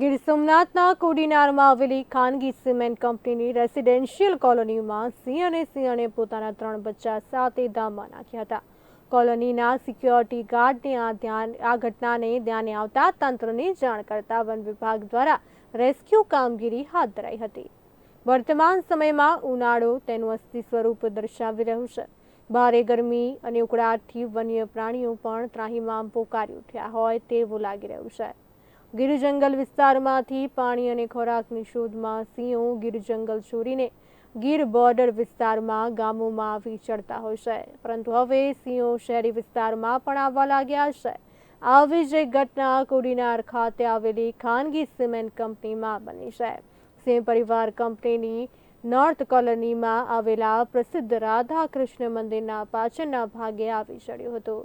ગીર સોમનાથના કોડીનારમાં આવેલી ખાનગી સિમેન્ટ કંપનીની રેસિડેન્શિયલ કોલોનીમાં સિંહ અને સિંહણે પોતાના ત્રણ બચ્ચા સાથે ધામમાં નાખ્યા હતા. કોલોનીના સિક્યોરિટી ગાર્ડને આ ધ્યાન, આ ઘટનાને ધ્યાને આવતા તંત્રને જાણ કરતા વન વિભાગ દ્વારા રેસ્ક્યુ કામગીરી હાથ ધરાઈ હતી. વર્તમાન સમયમાં ઉનાળો તેનું અસ્થિ સ્વરૂપ દર્શાવી રહ્યું છે. ભારે ગરમી અને ઉકળાટથી વન્ય પ્રાણીઓ પણ ત્રાહીમામ પોકારી ઉઠ્યા હોય તેવું લાગી રહ્યું છે. ગીર જંગલ વિસ્તારમાંથી પાણી અને ખોરાકની શોધમાં સિંહો ગીર જંગલ છોડીને ગીર બોર્ડર વિસ્તારમાં ગામોમાં આવી ચડતા હોય છે. પરંતુ હવે સિંહો શહેરી વિસ્તારમાં પણ આવવા લાગ્યા છે. આવી જ ઘટના કોડીનાર ખાતે આવેલી ખાનગી સિમેન્ટ કંપનીમાં બની છે. સિંહ પરિવાર કંપનીની નોર્થ કોલોનીમાં આવેલા પ્રસિદ્ધ રાધા કૃષ્ણ મંદિરના પાછળના ભાગે આવી ચડ્યું હતો.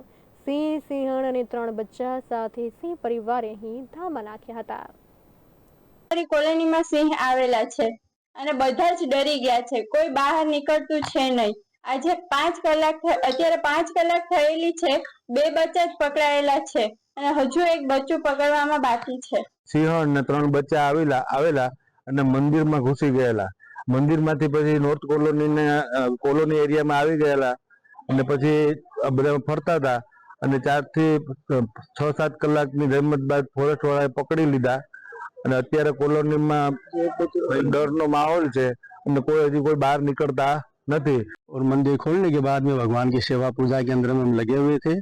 સિંહ સિંહણ અને ત્રણ બચ્ચા સાથે સિંહ પરિવારે અહીં ધામા નાખ્યા હતા. અમારી કોલોનીમાં સિંહ આવેલા છે અને બધા જ ડરી ગયા છે. કોઈ બહાર નીકળતું છે નહીં. આજે પાંચ કલાક અત્યારે પાંચ કલાક થયેલી છે. બે બચ્ચા જ પકડાયેલા છે અને હજુ એક બચ્ચું પકડવામાં બાકી છે. સિંહણ ને ત્રણ બચ્ચા આવેલા આવેલા અને મંદિરમાં ઘૂસી ગયેલા. મંદિરમાંથી પછી નોર્થ કોલોની ને કોલોની એરિયામાં આવી ગયેલા અને પછી બધા ફરતા હતા. અને ચાર થી છ સાત કલાકની જહેમત બાદ ફોરેસ્ટ વાળાએ પકડી લીધા અને અત્યારે કોલોનીમાં ડરનો માહોલ છે અને કોઈ હજી કોઈ બહાર નીકળતા નથી और मंदिर खोलने के बाद में भगवान की सेवा पूजा के अंदर में हम लगे हुए थे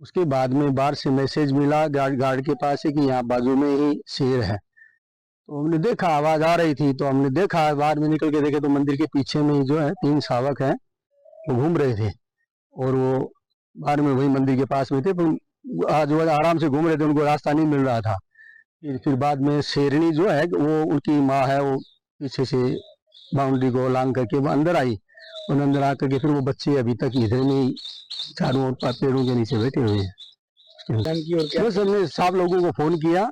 उसके बाद में बाहर से मैसेज मिला गार्ड गार्ड के पास से कि यहाँ बाजू में ही शेर है तो हमने देखा आवाज आ रही थी तो हमने देखा बाद में निकल के देखे तो मंदिर के पीछे में ही जो है तीन शावक हैं वो घूम रहे थे और वो बाहर में वही मंदिर के पास में थे पर आज वो आराम से घूम रहे थे उनको रास्ता नहीं मिल रहा था। फिर फिर बाद में शेरनी जो है वो उनकी माँ है वो पीछे से बाउंड्री को लांग करके वो अंदर आई। और अंदर आकर के फिर वो बच्चे अभी तक इधर में ही चारों ओर पेड़ों के नीचे बैठे हुए हैं। सात लोगों को फ़ोन किया।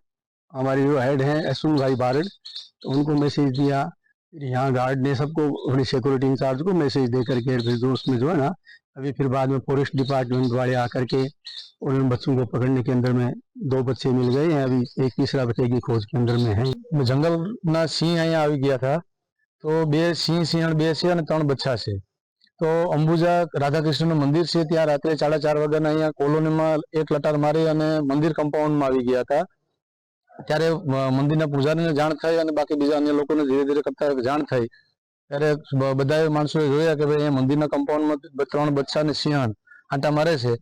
हमारे जो हेड हैं अश्विन भाई बारड तो उनको मैसेज दिया। फिर यहाँ गार्ड ने सबको अपनी सिक्योरिटी इंचार्ज को मैसेज दे करके फिर जो उसमें जो है ना अभी फिर बाद में फॉरेस्ट डिपार्टमेंट वाले आकर के उन बच्चों को पकड़ने के अंदर में दो बच्चे मिल गए हैं अभी एक तीसरा बच्चे की खोज के अंदर में है જંગલના સિંહ અહીંયા આવી ગયા હતા તો બે સિંહ સિંહણ બે છે અને ત્રણ બચ્ચા છે તો અંબુજા રાધાકૃષ્ણનું મંદિર છે ત્યાં રાત્રે સાડા ચાર વાગ્યાના અહીંયા કોલોનીમાં એક લટાર મારી અને મંદિર કમ્પાઉન્ડમાં આવી ગયા હતા ત્યારે અ, મંદિરના પૂજારીને જાણ થઈ અને બાકી બીજા અન્ય લોકોને ધીરે ધીરે કરતા જાણ થઈ ત્યારે બ- બધાએ માણસોએ જોયા કે ભાઈ એ મંદિરના કમ્પાઉન્ડમાં ત્રણ બચ્ચા અને સિંહણ આંટા મારે છે.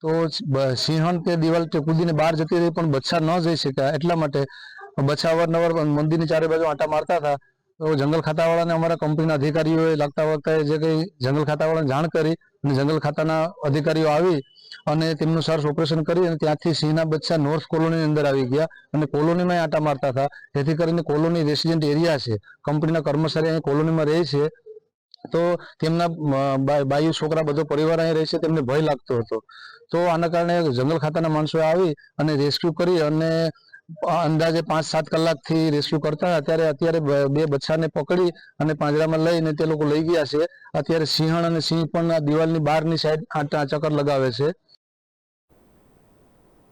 તો સિંહણ તે દિવાલ તે કૂદીને બહાર જતી રહી પણ બચ્ચા ન જઈ શક્યા. એટલા માટે બચ્ચા અવારનવાર મંદિરની ચારે બાજુ આંટા મારતા હતા. તો જંગલ ખાતાવાળાને અમારા કંપનીના અધિકારીઓએ લાગતા વખતે જે કંઈ જંગલ ખાતાવાળાને જાણ કરી અને જંગલ ખાતાના અધિકારીઓ આવી અને તેમનું સર્ચ ઓપરેશન કરી અને ત્યાંથી સિંહના બચ્ચા નોર્થ કોલોનીની અંદર આવી ગયા. અને કોલોનીમાં આંટા મારતા હતા. જેથી કરીને કોલોની રેસિડેન્ટ એરિયા છે. કંપનીના કર્મચારી અહીં કોલોનીમાં રહે છે. તો તેમના બાયુ છોકરા બધો પરિવાર અહીં રહે છે. તેમને ભય લાગતો હતો. તો આના કારણે જંગલ ખાતાના માણસો આવી અને રેસ્ક્યુ કરી અને અંદાજે પાંચ સાત કલાકથી રેસ્ક્યુ કરતા. અત્યારે ત્યારે અત્યારે બે બચ્ચાને પકડી અને પાંજરામાં લઈને તે લોકો લઈ ગયા છે. અત્યારે સિંહણ અને સિંહ પણ આ દિવાલની બહારની સાઈડ ચક્કર લગાવે છે.